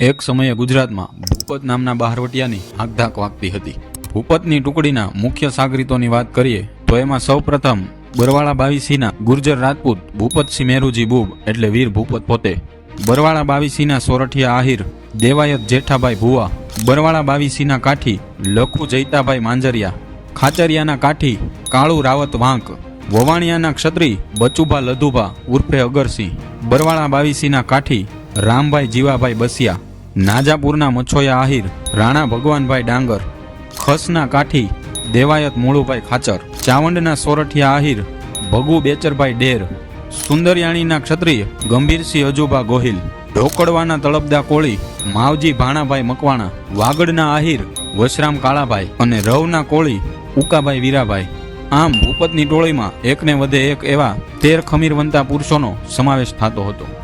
એક સમયે ગુજરાતમાં ભૂપત નામના બહારવટિયાની હાકધાક વાગતી હતી. ભૂપતની ટુકડીના મુખ્ય સાગરીતોની વાત કરીએ, તો એમાં સૌપ્રથમ બરવાળા બાવીસીના ગુર્જર રાજપૂત ભૂપતસિંહ મેરુજી બુબ એટલે વીર ભૂપત પોતે. બરવાળા બાવીસીના સોરઠિયા આહિર, દેવાયત જેઠાભાઈ ભુવા બરવાળા બાવીસીના કાઠી, લખુ જૈતાભાઈ માંજરિયા, ખાચરિયાના કાઠી, કાળુ રાવત વાંક, વવાણિયાના ક્ષત્રી બચુભા લધુભા ઉર્ફે અગરસિંહ બરવાળા બાવીસીના કાઠી, રામભાઈ જીવાભાઈ બસિયા નાજાપુરના મચ્છોયા આહિર, રાણા ભગવાનભાઈ ડાંગર, ખસના કાઠી, દેવાયત મોળુભાઈ ખાચર, ચાવંડના સોરઠિયા આહિર, ભગુ બેચરભાઈ ડેર, સુંદરિયાણીના ક્ષત્રિય ગંભીરસિંહ અજુબા ગોહિલ ઢોકડવાના તળપદા કોળી, માવજી ભાણાભાઈ મકવાણા, વાગડના આહિર, વશરામ કાળાભાઈ અને રવના કોળી, ઉકાભાઈ વીરાભાઈ. આમ ભૂપતની ટોળીમાં એકને વધે એક એવા તેર ખમીરવંતા પુરુષોનો સમાવેશ થતો હતો.